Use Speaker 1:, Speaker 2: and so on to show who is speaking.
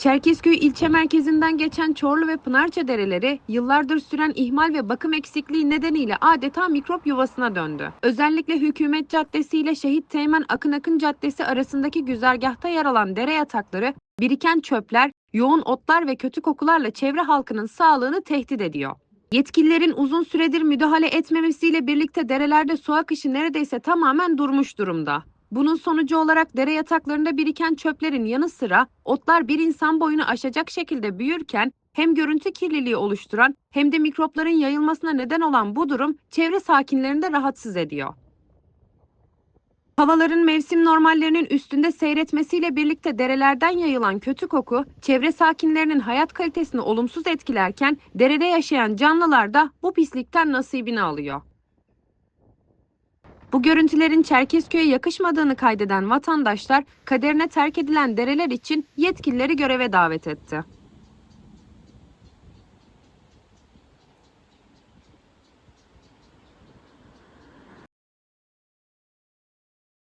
Speaker 1: Çerkezköy ilçe merkezinden geçen Çorlu ve Pınarca dereleri yıllardır süren ihmal ve bakım eksikliği nedeniyle adeta mikrop yuvasına döndü. Özellikle Hükümet Caddesi ile Şehit Teğmen Akın Akın Caddesi arasındaki güzergahta yer alan dere yatakları, biriken çöpler, yoğun otlar ve kötü kokularla çevre halkının sağlığını tehdit ediyor. Yetkililerin uzun süredir müdahale etmemesiyle birlikte derelerde su akışı neredeyse tamamen durmuş durumda. Bunun sonucu olarak dere yataklarında biriken çöplerin yanı sıra otlar bir insan boyunu aşacak şekilde büyürken hem görüntü kirliliği oluşturan hem de mikropların yayılmasına neden olan bu durum çevre sakinlerini de rahatsız ediyor. Havaların mevsim normallerinin üstünde seyretmesiyle birlikte derelerden yayılan kötü koku çevre sakinlerinin hayat kalitesini olumsuz etkilerken derede yaşayan canlılar da bu pislikten nasibini alıyor. Bu görüntülerin Çerkezköy'e yakışmadığını kaydeden vatandaşlar kaderine terk edilen dereler için yetkilileri göreve davet etti.